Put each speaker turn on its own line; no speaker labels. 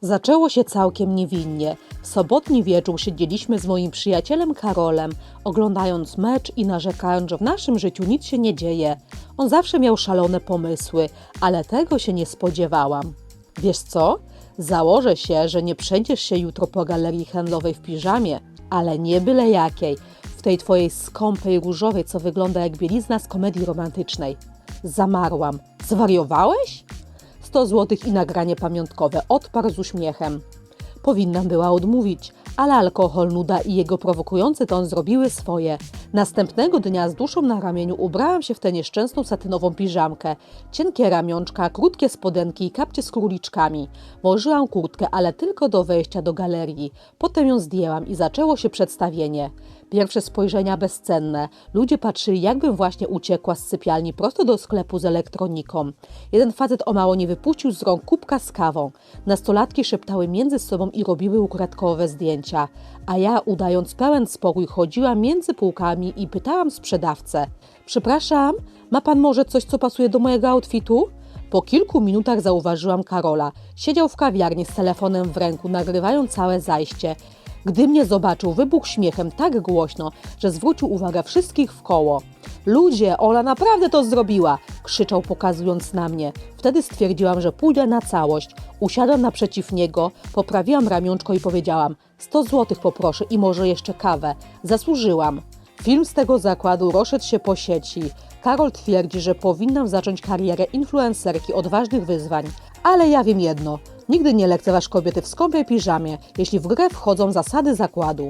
Zaczęło się całkiem niewinnie. W sobotni wieczór siedzieliśmy z moim przyjacielem Karolem, oglądając mecz i narzekając, że w naszym życiu nic się nie dzieje. On zawsze miał szalone pomysły, ale tego się nie spodziewałam. Wiesz co? Założę się, że nie przejdziesz się jutro po galerii handlowej w piżamie, ale nie byle jakiej. W tej twojej skąpej różowej, co wygląda jak bielizna z komedii romantycznej. Zamarłam. Zwariowałeś? 100 zł i nagranie pamiątkowe. Odparł z uśmiechem. Powinnam była odmówić, ale alkohol, nuda i jego prowokujący ton zrobiły swoje. Następnego dnia z duszą na ramieniu ubrałam się w tę nieszczęsną satynową piżamkę. Cienkie ramionczka, krótkie spodenki i kapcie z króliczkami. Włożyłam kurtkę, ale tylko do wejścia do galerii. Potem ją zdjęłam i zaczęło się przedstawienie. Pierwsze spojrzenia bezcenne. Ludzie patrzyli, jakbym właśnie uciekła z sypialni prosto do sklepu z elektroniką. Jeden facet o mało nie wypuścił z rąk kubka z kawą. Nastolatki szeptały między sobą i robiły ukradkowe zdjęcia. A ja, udając pełen spokój, chodziłam między półkami i pytałam sprzedawcę. Przepraszam, ma pan może coś, co pasuje do mojego outfitu? Po kilku minutach zauważyłam Karola. Siedział w kawiarni z telefonem w ręku, nagrywając całe zajście. Gdy mnie zobaczył, wybuchł śmiechem tak głośno, że zwrócił uwagę wszystkich w koło. Ludzie, ona naprawdę to zrobiła! Krzyczał pokazując na mnie. Wtedy stwierdziłam, że pójdę na całość. Usiadłam naprzeciw niego, poprawiłam ramionczko i powiedziałam: 100 złotych poproszę i może jeszcze kawę. Zasłużyłam. Film z tego zakładu rozszedł się po sieci. Karol twierdzi, że powinnam zacząć karierę influencerki odważnych wyzwań. Ale ja wiem jedno: nigdy nie lekceważ kobiety w skąpej piżamie, jeśli w grę wchodzą zasady zakładu.